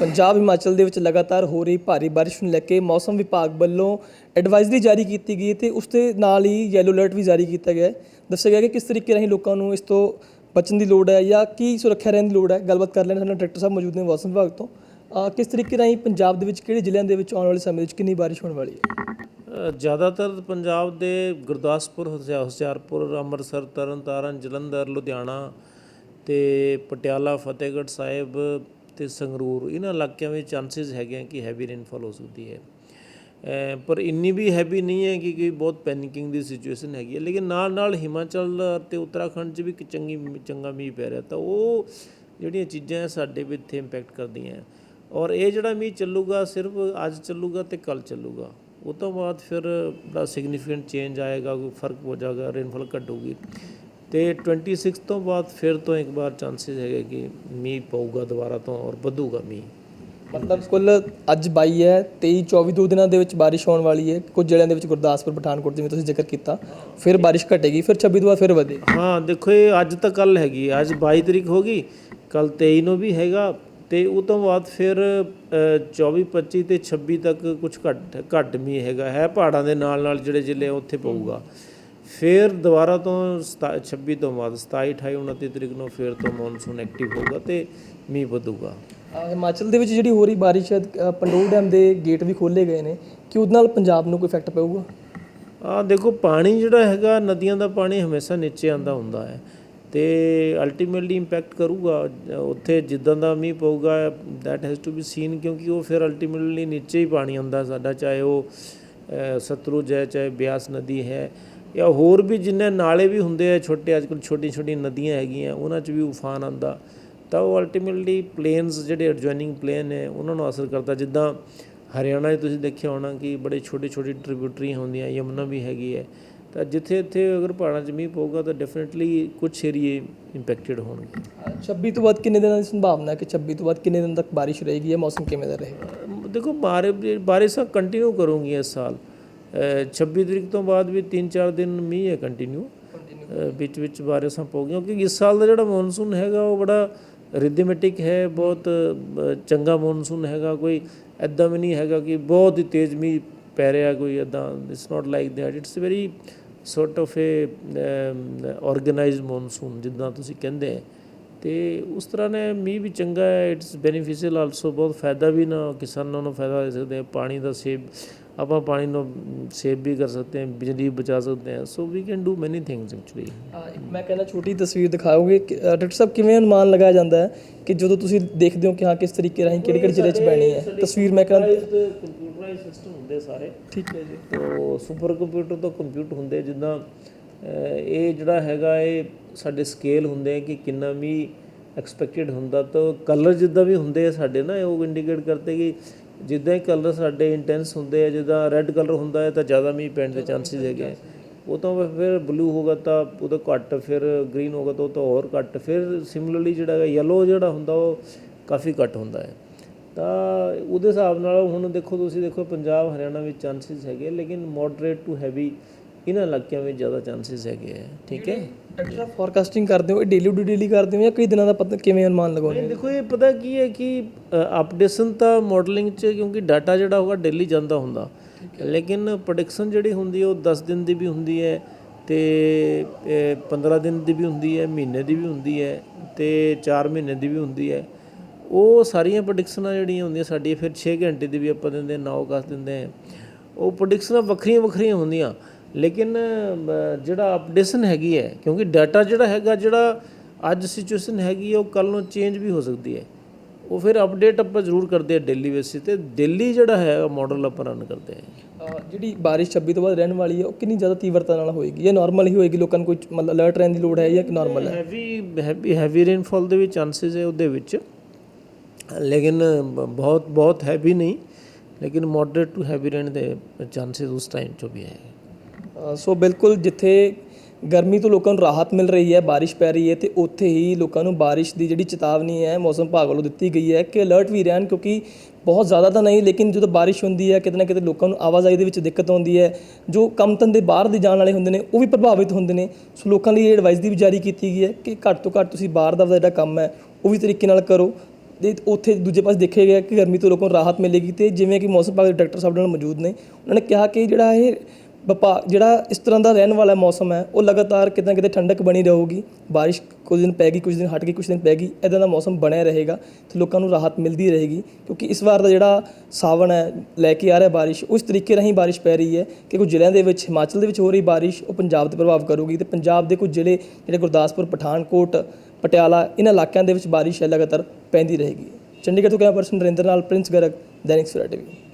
ਪੰਜਾਬ ਹਿਮਾਚਲ ਦੇ ਵਿੱਚ ਲਗਾਤਾਰ ਹੋ ਰਹੀ ਭਾਰੀ ਬਾਰਿਸ਼ ਨੂੰ ਲੈ ਕੇ ਮੌਸਮ ਵਿਭਾਗ ਵੱਲੋਂ ਐਡਵਾਈਜ਼ਰੀ ਜਾਰੀ ਕੀਤੀ ਗਈ ਹੈ ਤੇ ਉਸ ਦੇ ਨਾਲ ਹੀ ਯੈਲੋ ਅਲਰਟ ਵੀ ਜਾਰੀ ਕੀਤਾ ਗਿਆ ਹੈ। ਦੱਸਿਆ ਗਿਆ ਕਿ ਕਿਸ ਤਰੀਕੇ ਰਾਹੀਂ ਲੋਕਾਂ ਨੂੰ ਇਸ ਤੋਂ ਬਚਣ ਦੀ ਲੋੜ ਹੈ ਜਾਂ ਕੀ ਸੁਰੱਖਿਆ ਰਹਿਣ ਦੀ ਲੋੜ ਹੈ? ਗੱਲਬਾਤ ਕਰ ਲੈਣ ਸਾਡੇ ਡਾਇਰੈਕਟਰ ਸਾਹਿਬ ਮੌਜੂਦ ਨੇ ਮੌਸਮ ਵਿਭਾਗ ਤੋਂ। ਕਿਸ ਤਰੀਕੇ ਰਾਹੀਂ ਪੰਜਾਬ ਦੇ ਵਿੱਚ ਕਿਹੜੇ ਜ਼ਿਲ੍ਹਿਆਂ ਦੇ ਵਿੱਚ ਆਉਣ ਵਾਲੇ ਸਮੇਂ ਵਿੱਚ ਕਿੰਨੀ ਬਾਰਿਸ਼ ਹੋਣ ਵਾਲੀ ਹੈ? ਜ਼ਿਆਦਾਤਰ ਪੰਜਾਬ ਦੇ ਗੁਰਦਾਸਪੁਰ, ਹੁਸ਼ਿਆ- ਹੁਸ਼ਿਆਰਪੁਰ, ਅੰਮ੍ਰਿਤਸਰ, ਤਰਨਤਾਰਨ, ਜਲੰਧਰ, ਲੁਧਿਆਣਾ ਤੇ ਪਟਿਆਲਾ, ਫਤਿਹਗੜ੍ਹ ਸਾਹਿਬ ਤੇ ਸੰਗਰੂਰ, ਇਹਨਾਂ ਇਲਾਕਿਆਂ ਵਿੱਚ ਚਾਂਸਸ ਹੈਗੇ ਆ ਕਿ ਹੈਵੀ ਰੇਨਫਾਲ ਹੋ ਸਕਦੀ ਹੈ। ਪਰ ਇੰਨੀ ਵੀ ਹੈਵੀ ਨਹੀਂ ਹੈ ਕਿ ਕੋਈ ਬਹੁਤ ਪੈਨਿਕਿੰਗ ਦੀ ਸਿਚੁਏਸ਼ਨ ਹੈਗੀ ਹੈ। ਲੇਕਿਨ ਨਾਲ ਨਾਲ ਹਿਮਾਚਲ ਤੇ ਉੱਤਰਾਖੰਡ 'ਚ ਵੀ ਇੱਕ ਚੰਗੀ ਚੰਗਾ ਮੀਂਹ ਪੈ ਰਿਹਾ ਤਾਂ ਉਹ ਜਿਹੜੀਆਂ ਚੀਜ਼ਾਂ ਹੈ ਸਾਡੇ ਵੀ ਇੱਥੇ ਇੰਪੈਕਟ ਕਰਦੀਆਂ ਔਰ ਇਹ ਜਿਹੜਾ ਮੀਂਹ ਚੱਲੂਗਾ ਸਿਰਫ ਅੱਜ ਚੱਲੂਗਾ ਤੇ ਕੱਲ ਚੱਲੂਗਾ, ਉਹ ਤੋਂ ਬਾਅਦ ਫਿਰ ਬੜਾ ਸਿਗਨੀਫੀਕੈਂਟ ਚੇਂਜ ਆਏਗਾ, ਕੋਈ ਫ਼ਰਕ ਹੋ ਜਾਏਗਾ ਰੇਨਫਾਲ ਘਟੂਗੀ। ਤੇ 26 ਤੋਂ ਬਾਅਦ ਫਿਰ ਤੋਂ ਇੱਕ ਵਾਰ ਚਾਂਸਸ ਹੈਗੇ ਕਿ ਮੀਂਹ ਪਊਗਾ ਦੁਬਾਰਾ ਤੋਂ ਔਰ ਵਧੂਗਾ ਮੀਂਹ। ਮਤਲਬ ਕੁੱਲ ਅੱਜ 22 ਹੈ 23 24 ਦੋ ਦਿਨਾਂ ਦੇ ਵਿੱਚ ਬਾਰਿਸ਼ ਹੋਣ ਵਾਲੀ ਹੈ। ਕੁਝ ਜ਼ਿਲ੍ਹਿਆਂ ਦੇ ਵਿੱਚ ਗੁਰਦਾਸਪੁਰ ਪਠਾਨਕੋਟ ਜਿਵੇਂ ਤੁਸੀਂ ਜ਼ਿਕਰ ਕੀਤਾ ਫਿਰ ਬਾਰਿਸ਼ ਘਟੇਗੀ ਫਿਰ 26 ਤੋਂ ਬਾਅਦ ਫਿਰ ਵਧੇਗੀ। ਹਾਂ ਦੇਖੋ ਇਹ ਅੱਜ ਤਾਂ ਕੱਲ ਹੈਗੀ। ਅੱਜ 22 ਤਰੀਕ ਹੋ ਗਈ ਕੱਲ 23 ਨੂੰ ਵੀ ਹੈਗਾ ਤੇ ਉਹ ਤੋਂ ਬਾਅਦ ਫਿਰ ਅ, 24 25 ਤੇ 26 ਤੱਕ ਕੁਝ ਘੱਟ ਘੱਟ ਮੀਂਹ ਹੈਗਾ। ਹੈ ਪਹਾੜਾਂ ਦੇ ਨਾਲ ਨਾਲ ਜਿਹੜੇ ਜ਼ਿਲ੍ਹੇ ਉੱਥੇ ਪਊਗਾ। ਫਿਰ ਦੁਬਾਰਾ ਤੋਂ ਸਤਾ- 26 ਤੋਂ ਬਾਅਦ 27 28 29 ਤਰੀਕ ਨੂੰ ਫਿਰ ਤੋਂ ਮੌਨਸੂਨ ਐਕਟਿਵ ਹੋਊਗਾ ਤੇ ਮੀਂਹ ਵਧੂਗਾ। ਹਿਮਾਚਲ ਦੇ ਵਿੱਚ ਜਿਹੜੀ ਹੋ ਰਹੀ ਬਾਰਿਸ਼ ਹੈ ਪੰਡੋਲ ਡੈਮ ਦੇ ਗੇਟ ਵੀ ਖੋਲੇ ਗਏ ਨੇ ਕਿ ਉਹਦੇ ਨਾਲ ਪੰਜਾਬ ਨੂੰ ਕੋਈ ਇਫੈਕਟ ਪਊਗਾ? ਆ ਦੇਖੋ ਪਾਣੀ ਜਿਹੜਾ ਹੈਗਾ ਨਦੀਆਂ ਦਾ ਪਾਣੀ ਹਮੇਸ਼ਾ ਨੀਚੇ ਆਂਦਾ ਹੁੰਦਾ ਹੈ ਤੇ ਅਲਟੀਮੇਟਲੀ ਇੰਪੈਕਟ ਕਰੂਗਾ। ਉੱਥੇ ਜਿੱਦਾਂ ਦਾ ਮੀਂਹ ਪਊਗਾ that has to be seen ਕਿਉਂਕਿ ਉਹ ਫਿਰ ਅਲਟੀਮੇਟਲੀ ਨੀਚੇ ਹੀ ਪਾਣੀ ਆਉਂਦਾ ਸਾਡਾ ਚਾਹੇ ਉਹ ਸਤਲੁਜ ਹੈ ਚਾਹੇ ਬਿਆਸ ਨਦੀ ਹੈ। ਜਾਂ ਹੋਰ ਵੀ ਜਿੰਨੇ ਨਾਲੇ ਵੀ ਹੁੰਦੇ ਆ ਛੋਟੇ ਅੱਜਕੱਲ੍ਹ ਛੋਟੀ ਛੋਟੀ ਨਦੀਆਂ ਹੈਗੀਆਂ ਉਹਨਾਂ 'ਚ ਵੀ ਉਫਾਨ ਆਂਦਾ ਤਾਂ ਉਹ ਅਲਟੀਮੇਟਲੀ ਪਲੇਨਸ ਜਿਹੜੇ ਐਡਜੋਇਨਿੰਗ ਪਲੇਨ ਹੈ ਉਹਨਾਂ ਨੂੰ ਅਸਰ ਕਰਦਾ। ਜਿੱਦਾਂ ਹਰਿਆਣਾ 'ਚ ਤੁਸੀਂ ਦੇਖਿਆ ਹੋਣਾ ਕਿ ਬੜੇ ਛੋਟੇ ਛੋਟੇ ਟ੍ਰਿਬਿਊਟਰੀ ਹੁੰਦੀਆਂ ਯਮੁਨਾ ਵੀ ਹੈਗੀ ਹੈ। ਤਾਂ ਜਿੱਥੇ ਇੱਥੇ ਅਗਰ ਪਹਾੜਾਂ 'ਚ ਮੀਂਹ ਪਊਗਾ ਤਾਂ ਡੈਫੀਨਿਟਲੀ ਕੁਝ ਏਰੀਏ ਇੰਪੈਕਟਡ ਹੋਣਗੇ। ਅਹ 26 ਤੋਂ ਬਾਅਦ ਕਿੰਨੇ ਦਿਨਾਂ ਦੀ ਸੰਭਾਵਨਾ ਹੈ ਕਿ 26 ਤੋਂ ਬਾਅਦ ਕਿੰਨੇ ਦਿਨ ਤੱਕ ਬਾਰਿਸ਼ ਰਹੇਗੀ ਜਾਂ ਮੌਸਮ ਕਿਵੇਂ ਦਾ ਰਹੇਗਾ? ਦੇਖੋ ਬਾਰੇ ਬਾਰਿਸ਼ਾਂ ਕੰਟੀਨਿਊ ਕਰੂੰਗੀ ਇਸ ਸਾਲ। 26 ਤਰੀਕ ਤੋਂ ਬਾਅਦ ਵੀ 3-4 ਦਿਨ ਮੀਂਹ ਹੈ ਕੰਟੀਨਿਊ ਵਿੱਚ ਵਿੱਚ ਬਾਰਿਸ਼ਾਂ ਪਊਗੀਆਂ ਕਿਉਂਕਿ ਇਸ ਸਾਲ ਦਾ ਜਿਹੜਾ ਮੌਨਸੂਨ ਹੈਗਾ ਉਹ ਬੜਾ ਰਿਦਮੈਟਿਕ ਹੈ ਬਹੁਤ ਅ, ਚੰਗਾ ਮੌਨਸੂਨ ਹੈਗਾ ਕੋਈ ਐਦਾਂ ਵੀ ਨਹੀਂ ਹੈਗਾ ਕਿ ਬਹੁਤ ਹੀ ਤੇਜ਼ ਮੀਂਹ ਪੈ ਰਿਹਾ ਕੋਈ ਐਦਾਂ it's not like that it's very sort of a organized monsoon ਜਿੱਦਾਂ ਤੁਸੀਂ ਕਹਿੰਦੇ ਹੈ। ਤੇ ਉਸ ਤਰ੍ਹਾਂ ਨੇ ਮੀਂਹ ਵੀ ਚੰਗਾ ਹੈ ਇਟਸ ਬੈਨੀਫੀਸ਼ੀਅਲ ਆਲਸੋ ਬਹੁਤ ਫਾਇਦਾ ਵੀ ਨਾ ਕਿਸਾਨਾਂ ਨੂੰ ਫਾਇਦਾ ਦੇ ਸਕਦੇ ਪਾਣੀ ਦਾ ਸੇਵ ਆਪਾਂ ਪਾਣੀ ਨੂੰ ਸੇਵ ਵੀ ਕਰ ਸਕਦੇ ਹਾਂ ਬਿਜਲੀ ਬਚਾ ਸਕਦੇ ਹਾਂ। So we can do many things actually uh ਇੱਕ ਮੈਂ ਕਹਿੰਦਾ ਛੋਟੀ ਤਸਵੀਰ ਦਿਖਾਓਗੇ ਕਿ, ਡਾਕਟਰ ਸਾਹਿਬ ਕਿਵੇਂ ਅਨੁਮਾਨ ਲਗਾਇਆ ਜਾਂਦਾ ਹੈ ਕਿ ਜਦੋਂ ਤੁਸੀਂ ਦੇਖਦੇ ਹੋ ਕਿ ਹਾਂ ਕਿਸ ਤਰੀਕੇ ਰਾਹੀਂ ਕਿਹੜੇ ਕਿਹੜੇ ਜ਼ਿਲ੍ਹੇ 'ਚ ਪੈਣੀ ਹੈ? ਤਸਵੀਰ ਮੈਂ ਕਹਿੰਦਾ ਕੰਪਿਊਟਰਾਈਜ਼ ਸਿਸਟਮ ਹੁੰਦੇ ਸਾਰੇ। ਠੀਕ ਹੈ ਜੀ। ਤੋ ਸੁਪਰ ਕੰਪਿਊਟਰ ਤੋਂ ਕੰਪਿਊਟ ਹੁੰਦੇ ਜਿੱਦਾਂ ਅਹ, ਇਹ ਜਿਹੜਾ ਹੈਗਾ ਇਹ ਸਾਡੇ ਸਕੇਲ ਹੁੰਦੇ ਆ ਕਿ ਕਿੰਨਾ ਵੀ ਐਕਸਪੈਕਟਡ ਹੁੰਦਾ। ਤਾਂ ਕਲਰ ਜਿੱਦਾਂ ਵੀ ਹੁੰਦੇ ਆ ਸਾਡੇ ਨਾ ਉਹ ਇੰਡੀਕੇਟ ਕਰਦੇ ਕਿ ਜਿੱਦਾਂ ਹੀ ਕਲਰ ਸਾਡੇ ਇੰਟੈਂਸ ਹੁੰਦੇ ਆ, ਜਿੱਦਾਂ ਰੈੱਡ ਕਲਰ ਹੁੰਦਾ ਹੈ ਤਾਂ ਜ਼ਿਆਦਾ ਮੀਂਹ ਪੈਣ ਦੇ ਚਾਂਸਸ ਹੈਗੇ ਆ। ਉਹ ਤੋਂ ਫਿਰ ਬਲੂ ਹੋਗਾ ਤਾਂ ਉਹਦਾ ਘੱਟ, ਫਿਰ ਗ੍ਰੀਨ ਹੋਗਾ ਤਾਂ ਉਹ ਤਾਂ ਹੋਰ ਘੱਟ, ਫਿਰ ਸਿਮਿਲਰਲੀ ਜਿਹੜਾ ਯੈਲੋ ਜਿਹੜਾ ਹੁੰਦਾ ਉਹ ਕਾਫੀ ਘੱਟ ਹੁੰਦਾ ਹੈ ਤਾਂ ਉਹਦੇ ਹਿਸਾਬ ਨਾਲ ਹੁਣ ਦੇਖੋ ਤੁਸੀਂ ਦੇਖੋ ਪੰਜਾਬ ਹਰਿਆਣਾ ਵਿੱਚ ਚਾਂਸਸ ਹੈਗੇ ਲੇਕਿਨ ਮੋਡਰੇਟ ਟੂ ਹੈਵੀ ਇਹਨਾਂ ਇਲਾਕਿਆਂ ਵਿੱਚ ਜ਼ਿਆਦਾ ਚਾਂਸਸ ਹੈਗੇ ਹੈ ਠੀਕ ਹੈ? ਸਾਹਿਬ ਫੋਰਕਾਸਟਿੰਗ ਕਰਦੇ ਹੋ ਇਹ ਡੇਲੀ ਟੂ ਡੇਲੀ ਕਰਦੇ ਹੋ ਜਾਂ ਕਈ ਦਿਨਾਂ ਦਾ ਪਤਾ ਕਿਵੇਂ ਅਨੁਮਾਨ ਲਗਾਉਂਦੇ ਹੋ? ਦੇਖੋ ਇਹ ਪਤਾ ਕੀ ਹੈ ਕਿ ਅਪਡੇਸ਼ਨ ਤਾਂ ਮਾਡਲਿੰਗ 'ਚ ਕਿਉਂਕਿ ਡਾਟਾ ਜਿਹੜਾ ਹੋਗਾ ਡੇਲੀ ਜਾਂਦਾ ਹੁੰਦਾ। ਲੇਕਿਨ ਪ੍ਰੈਡਿਕਸ਼ਨ ਜਿਹੜੀ ਹੁੰਦੀ ਹੈ ਉਹ 10 ਦਿਨ ਦੀ ਵੀ ਹੁੰਦੀ ਹੈ ਤੇ ਇਹ 15 ਦਿਨ ਦੀ ਵੀ ਹੁੰਦੀ ਹੈ ਮਹੀਨੇ ਦੀ ਵੀ ਹੁੰਦੀ ਹੈ ਤੇ 4 ਮਹੀਨੇ ਦੀ ਵੀ ਹੁੰਦੀ ਹੈ। ਉਹ ਸਾਰੀਆਂ ਪ੍ਰੈਡਿਕਸ਼ਨਾਂ ਜਿਹੜੀਆਂ ਹੁੰਦੀਆਂ ਸਾਡੀ ਫਿਰ 6 ਘੰਟੇ ਦੀ ਵੀ ਆਪਾਂ ਦਿੰਦੇ 9 ਕਸ ਦਿੰਦੇ ਹਾਂ। ਉਹ ਪ੍ਰੈਡਿਕਸ਼ਨਾਂ ਵੱਖਰੀਆਂ ਵੱਖਰੀਆਂ ਹੁੰਦੀਆਂ। ਲੇਕਿਨ ਜਿਹੜਾ ਅਪਡੇਸ਼ਨ ਹੈਗੀ ਹੈ ਕਿਉਂਕਿ ਡਾਟਾ ਜਿਹੜਾ ਹੈਗਾ ਜਿਹੜਾ ਅੱਜ ਸਿਚੁਏਸ਼ਨ ਹੈਗੀ ਉਹ ਕੱਲ ਨੂੰ ਚੇਂਜ ਵੀ ਹੋ ਸਕਦੀ ਹੈ। ਉਹ ਫਿਰ ਅਪਡੇਟ ਆਪਾਂ ਜ਼ਰੂਰ ਕਰਦੇ ਆ ਡੇਲੀ ਬੇਸਿਸ ਤੇ। ਡੇਲੀ ਜਿਹੜਾ ਹੈ ਮਾਡਲ ਆਪਾਂ ਰਨ ਕਰਦੇ ਆ ਜਿਹੜੀ ਬਾਰਿਸ਼ 26 ਤੋਂ ਬਾਅਦ ਰਹਿਣ ਵਾਲੀ ਹੈ ਉਹ ਕਿੰਨੀ ਜ਼ਿਆਦਾ ਤੀਵਰਤਾ ਨਾਲ ਹੋਏਗੀ? ਜਾਂ ਨਾਰਮਲ ਹੀ ਹੋਏਗੀ? ਲੋਕਾਂ ਨੂੰ ਕੋਈ ਮਤਲਬ ਅਲਰਟ ਰਹਿਣ ਦੀ ਲੋੜ ਹੈ ਜਾਂ ਕਿ ਨਾਰਮਲ ਹੈ? ਹੈਵੀ ਹੈਵੀ ਹੈਵੀ ਰੇਨਫਾਲ ਦੇ ਵੀ ਚਾਂਸਸ ਹੈ ਉਹਦੇ ਵਿੱਚ। ਲੇਕਿਨ ਬਹੁਤ ਬਹੁਤ ਹੈਵੀ ਨਹੀਂ। ਲੇਕਿਨ ਮੋਡਰੇਟ ਟੂ ਹੈਵੀ ਰੇਨ ਦੇ ਚਾਂਸਸ ਉਸ ਟਾਈਮ 'ਚ ਵੀ ਹੈ। ਸੋ ਬਿਲਕੁਲ ਜਿੱਥੇ ਗਰਮੀ ਤੋਂ ਲੋਕਾਂ ਨੂੰ ਰਾਹਤ ਮਿਲ ਰਹੀ ਹੈ, ਬਾਰਿਸ਼ ਪੈ ਰਹੀ ਹੈ, ਤੇ ਉੱਥੇ ਹੀ ਲੋਕਾਂ ਨੂੰ ਬਾਰਿਸ਼ ਦੀ ਜਿਹੜੀ ਚੇਤਾਵਨੀ ਹੈ, ਮੌਸਮ ਵਿਭਾਗ ਵੱਲੋਂ ਦਿੱਤੀ ਗਈ ਹੈ ਕਿ ਅਲਰਟ ਵੀ ਰਹਿਣ ਕਿਉਂਕਿ ਬਹੁਤ ਜ਼ਿਆਦਾ ਤਾਂ ਨਹੀਂ, ਲੇਕਿਨ ਜਦੋਂ ਬਾਰਿਸ਼ ਹੁੰਦੀ ਹੈ, ਕਿਤੇ ਨਾ ਕਿਤੇ ਲੋਕਾਂ ਨੂੰ ਆਵਾਜਾਈ ਦੇ ਵਿੱਚ ਦਿੱਕਤ ਆਉਂਦੀ ਹੈ, ਜੋ ਕੰਮ ਧੰਦੇ ਬਾਹਰ ਦੇ ਜਾਣ ਵਾਲੇ ਹੁੰਦੇ ਨੇ, ਉਹ ਵੀ ਪ੍ਰਭਾਵਿਤ ਹੁੰਦੇ ਨੇ। ਸੋ ਲੋਕਾਂ ਲਈ ਇਹ ਐਡਵਾਈਸ ਦੀ ਵੀ ਜਾਰੀ ਕੀਤੀ ਗਈ ਹੈ ਕਿ ਘੱਟ ਤੋਂ ਘੱਟ ਤੁਸੀਂ ਬਾਹਰ ਦਾ ਜਿਹੜਾ ਕੰਮ ਹੈ, ਉਹ ਵੀ ਤਰੀਕੇ ਨਾਲ ਕਰੋ। ਦੇ ਉੱਥੇ ਦੂਜੇ ਪਾਸੇ ਦੇਖਿਆ ਗਿਆ ਕਿ ਗਰਮੀ ਤੋਂ ਲੋਕਾਂ ਨੂੰ ਰਾਹਤ ਮਿਲੇਗੀ ਤੇ ਜਿਵੇਂ ਕਿ ਮੌਸਮ ਵਿਭਾਗ ਦੇ ਡਾਇਰੈਕਟਰ ਸਾਹਿਬ ਨਾਲ ਮੌਜੂਦ ਨੇ, ਉਹਨਾਂ ਨੇ ਕਿਹਾ ਕਿ ਜਿਹੜਾ ਇਹ ਵਪਾਰ ਜਿਹੜਾ ਇਸ ਤਰ੍ਹਾਂ ਦਾ ਰਹਿਣ ਵਾਲਾ ਮੌਸਮ ਹੈ, ਉਹ ਲਗਾਤਾਰ ਕਿਤੇ ਨਾ ਕਿਤੇ ਠੰਡਕ ਬਣੀ ਰਹੂਗੀ। ਬਾਰਿਸ਼ ਕੁਝ ਦਿਨ ਪੈ ਗਈ, ਕੁਝ ਦਿਨ ਹਟ ਗਈ, ਕੁਝ ਦਿਨ ਪੈ ਗਈ ਇਦਾਂ ਦਾ ਮੌਸਮ ਬਣਿਆ ਰਹੇਗਾ ਤੇ ਲੋਕਾਂ ਨੂੰ ਰਾਹਤ ਮਿਲਦੀ ਰਹੇਗੀ। ਕਿਉਂਕਿ ਇਸ ਵਾਰ ਦਾ ਜਿਹੜਾ ਸਾਵਣ ਹੈ, ਲੈ ਕੇ ਆ ਰਿਹਾ ਬਾਰਿਸ਼ ਉਸ ਤਰੀਕੇ ਰਾਹੀਂ ਬਾਰਿਸ਼ ਪੈ ਰਹੀ ਹੈ ਕਿ ਕੁਝ ਜ਼ਿਲ੍ਹਿਆਂ ਦੇ ਵਿੱਚ, ਹਿਮਾਚਲ ਦੇ ਵਿੱਚ ਹੋ ਰਹੀ ਬਾਰਿਸ਼, ਉਹ ਪੰਜਾਬ ਤੇ ਪ੍ਰਭਾਵ ਕਰੂਗੀ ਤੇ ਪੰਜਾਬ ਦੇ ਕੁਝ ਜ਼ਿਲ੍ਹੇ, ਜਿਹੜੇ ਗੁਰਦਾਸਪੁਰ, ਪਠਾਨਕੋਟ, ਪਟਿਆਲਾ ਇਹਨਾਂ ਇਲਾਕਿਆਂ ਦੇ ਵਿੱਚ ਬਾਰਿਸ਼ ਹੈ, ਲਗਾਤਾਰ ਪੈਂਦੀ ਰਹੇਗੀ। ਚੰਡੀਗੜ੍ਹ ਤੋਂ ਕੈਮਰਾ ਪਰਸਨ ਨਰਿੰਦਰ ਨਾਲ ਪ੍ਰਿੰਸ ਗਰਗ, ਦੈਨਿਕ ਸੁਰਾ ਟੀਵੀ।